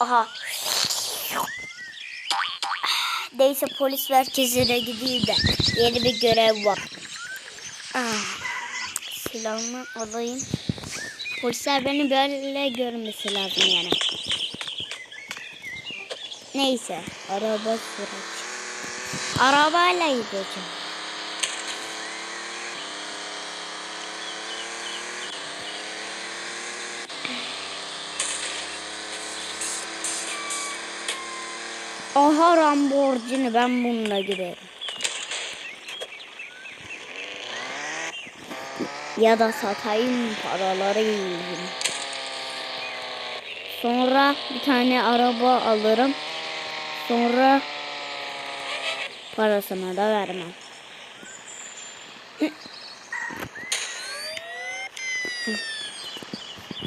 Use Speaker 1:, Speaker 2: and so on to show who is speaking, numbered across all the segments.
Speaker 1: Aha. Neyse polis merkezine gideyim de yeni bir görev var. Ah, silahımı alayım. Polisler beni böyle görmesi lazım yani. Neyse araba süreceğim. Arabayla gideceğim. Aha Lamborghini ben bununla giderim. Ya da satayım paraları yiyeyim. Sonra bir tane araba alırım. Sonra parasını da vermem.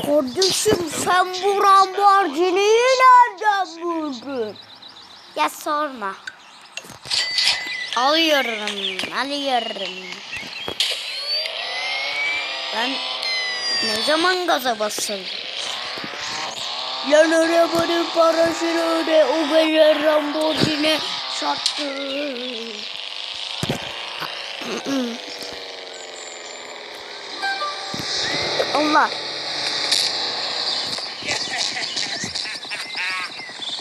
Speaker 1: Kardeşim sen bu Lamborghini'yi nereden buldun? Ya sorma. Alıyorum, alıyorum. Ben ne zaman gaza basıldım? Lan arabanın parasını öde, o kadar Lamborghini sattı. Allah.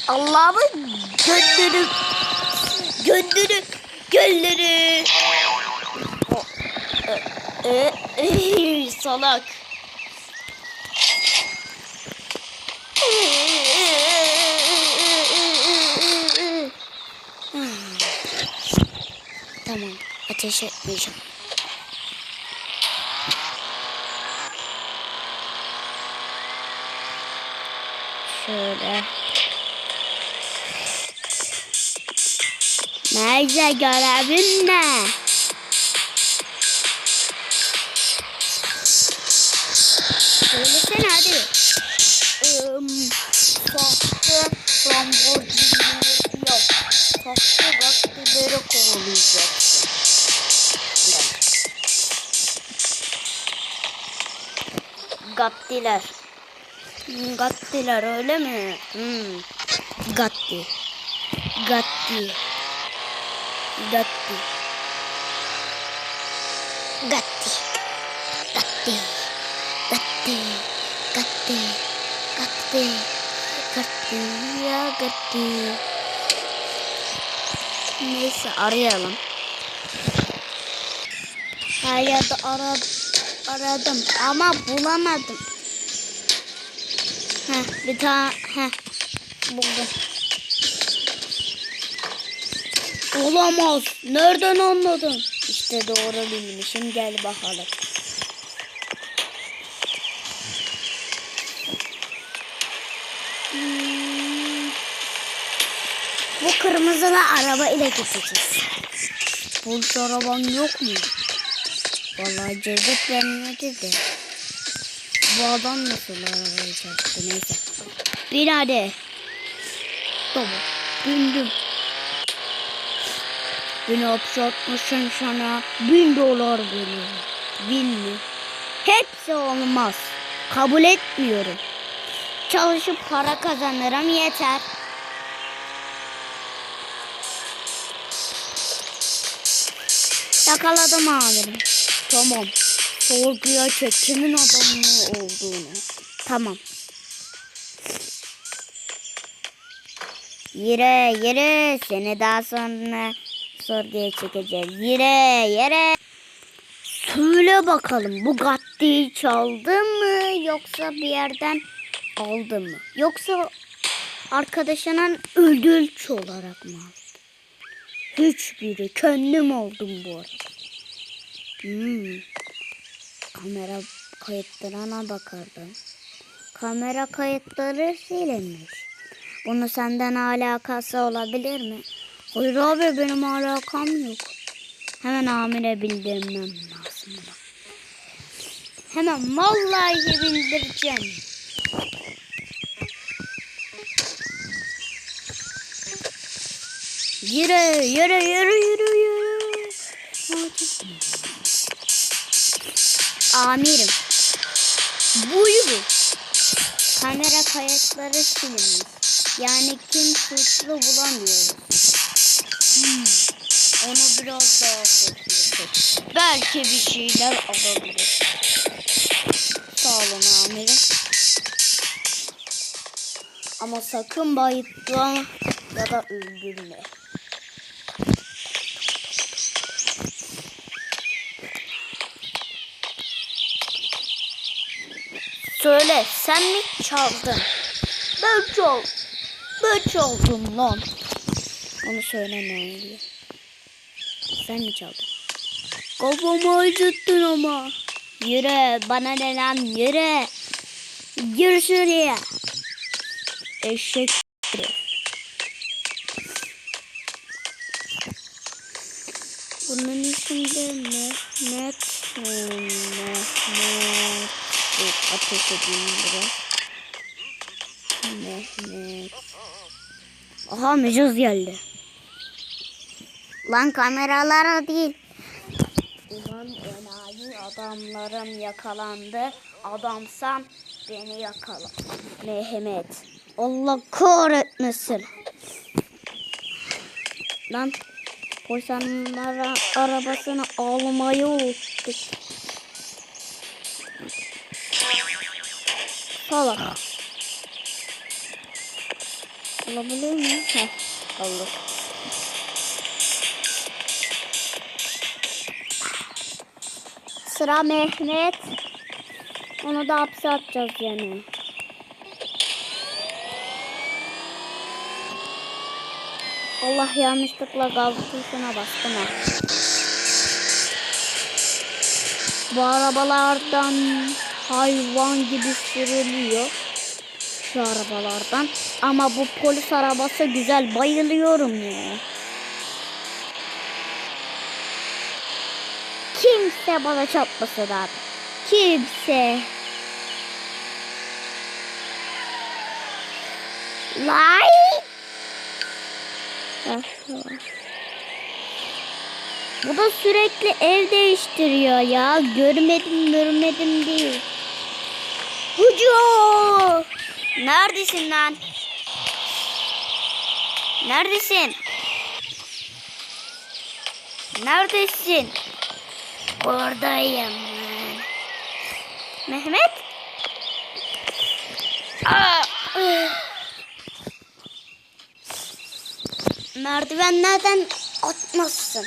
Speaker 1: Allah'ımın gönlünü gönlünü gönlünü e, e, salak tamam ateş etmeyeceğim şöyle Nerede görevin ne? Söylesene hadi. Um, sahte Lamborghini yok. Sahte gattileri kovalayacaksın. Gattiler. Gattiler öyle mi? Hmm. Gatti. Gatti. Gatti. Gatti. Gatti. Gatti. Gatti. Gatti. Gatti. Ya Gatti. Neyse arayalım. Her yerde ara, aradım ama bulamadım. Heh, bir tane heh, buldum. Olamaz. Nereden anladın? İşte doğru bilmişim. Gel bakalım. Bu kırmızılı araba ile gideceğiz. Polis araban yok mu? Vallahi cevdet vermedi de. Bu adam nasıl arabayı çarptı neyse. Hadi. Tamam. Bindim. Beni hapse sana bin dolar veriyorum. Bin mi? Hepsi olmaz. Kabul etmiyorum. Çalışıp para kazanırım yeter. Yakaladım amirim. Tamam. Sorguya çek kimin adamı olduğunu. Tamam. Yere yere seni daha sonra sorguya çekeceğiz. Yere yere. Söyle bakalım bu Gatti'yi çaldı mı yoksa bir yerden aldı mı? Yoksa arkadaşının ödünç olarak mı aldı? Hiçbiri kendim oldum bu arada. Hmm. Kamera kayıtlarına bakardım. Kamera kayıtları silinmiş. Bunu senden alakası olabilir mi? Hayır abi benim alakam yok. Hemen amire bildirmem lazım. Hemen vallahi bildireceğim. Yürü yürü yürü yürü yürü. Amirim. Buyurun. Kamera kayıtları silinmiş. Yani kim suçlu bulamıyoruz. Hmm. Onu biraz daha kötü Belki bir şeyler alabilir. Sağ olun amirim. Ama sakın bayıltma ya da öldürme. Söyle sen mi çaldın? Ben çaldım. Ben çaldım lan. Onu söylemeyin diye. Sen mi çaldın? Kafamı acıttın ama. Yürü bana ne lan yürü. Gir şuraya. Eşek. Edeyim biraz. Mehmet. Aha mecaz geldi. Lan kameralara değil. Ulan enayi adamlarım yakalandı. Adamsan beni yakala. Mehmet. Allah kahretmesin. Lan polis hanımlara arabasını almayı unuttuk. Salak. Alabilir miyim? Heh, alır. Sıra Mehmet. Onu da hapse atacağız yani. Allah yanlışlıkla gaz tuşuna bastım ha. Bu arabalardan hayvan gibi sürülüyor. Şu arabalardan. Ama bu polis arabası güzel. Bayılıyorum ya. Kimse bana çarpmasın abi. Kimse. Lay. Bu da sürekli ev değiştiriyor ya. Görmedim görmedim değil. Hucu! Neredesin lan? Neredesin? Neredesin? Buradayım. Mehmet? Aa! Merdivenlerden atmazsın.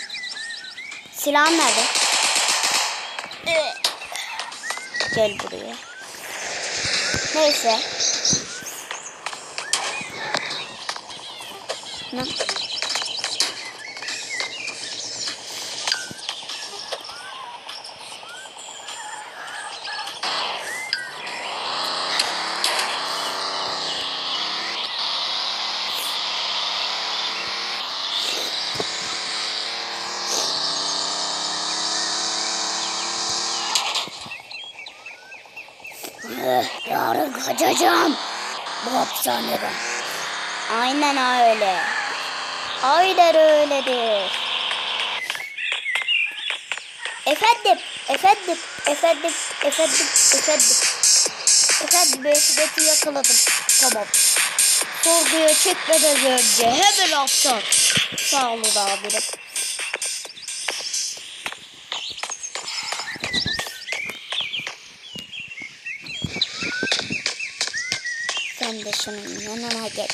Speaker 1: Silahın nerede? Gel buraya. Neyse. Ne? Yarın kaçacağım. Bu hapishaneden. Aynen öyle. Aynen öyledir. Efendim, efendim, efendim, efendim, efendim. Efendim, Mehmet'i yakaladım. Tamam. Sorguya çekmeden önce hemen hapse Sağ olun amirim. Şunun yanına geç.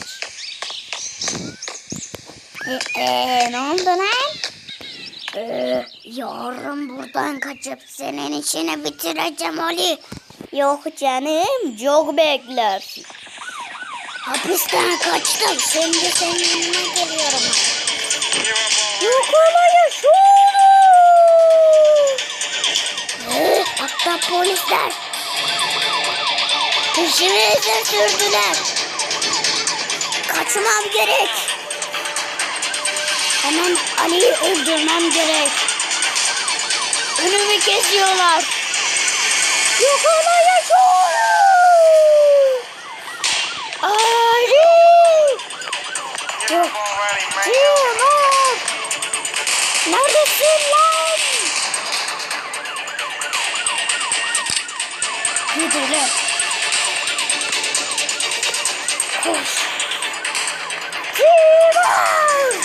Speaker 1: Ee, ee, ne oldu lan? Ee, yarın buradan kaçıp senin işini bitireceğim Ali. Yok canım, çok beklersin. Hapisten kaçtım, şimdi senin yanına geliyorum. Yok olaya şunu. Ee, hatta polisler. Peşimize sürdüler. Kaçmam gerek. Hemen Ali'yi öldürmem gerek. Önümü kesiyorlar. Yok olaya şunu. Ali! Yok. Neredesin lan? Yürü Koş. Timur!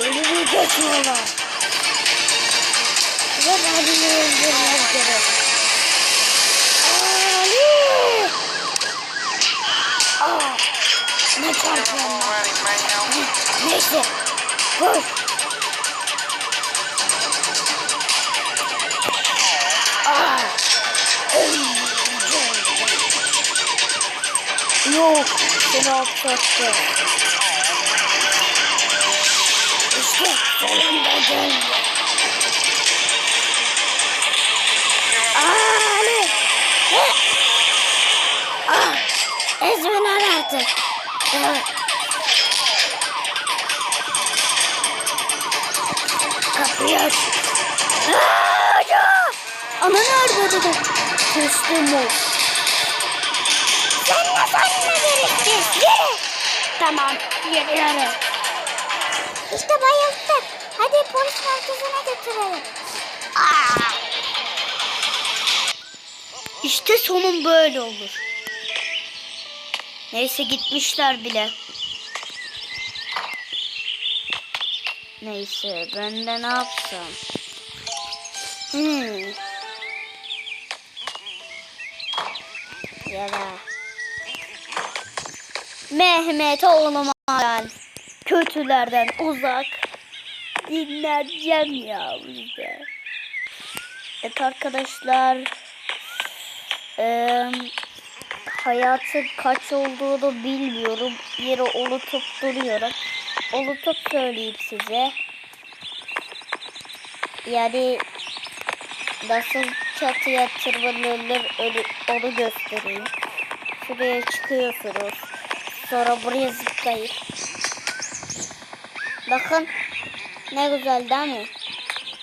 Speaker 1: Ölümü geçiyorlar. Ve Ali'yi öldürmek gerek. Ali! Aa! Ne çarpıyor lan?
Speaker 2: Money, man.
Speaker 1: Neyse. Koş. Yok. Seni atlattı. İşte sonunda geldi. Aa, Ali. He. Aa. Ezmen artık. Evet. Kapıyı aç. Aa, ya! Ana nerede dedi? Teslim ol. Tamam, yürüyorum. İşte bayıldık. Hadi polis merkezine götürelim. Aa! İşte sonun böyle olur. Neyse gitmişler bile. Neyse ben de ne yapsam? Hmm. Ya da Mehmet oğlum Aral. Kötülerden uzak. Dinleneceğim ya bize. Evet arkadaşlar. Eee hayatın kaç olduğunu bilmiyorum. Yeri unutup duruyorum. Unutup söyleyeyim size. Yani nasıl çatıya tırmanılır onu, onu göstereyim. Şuraya çıkıyorsunuz. Sonra buraya zıplayıp. Bakın ne güzel değil mi?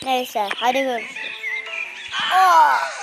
Speaker 1: Neyse hadi görüşürüz. Aa!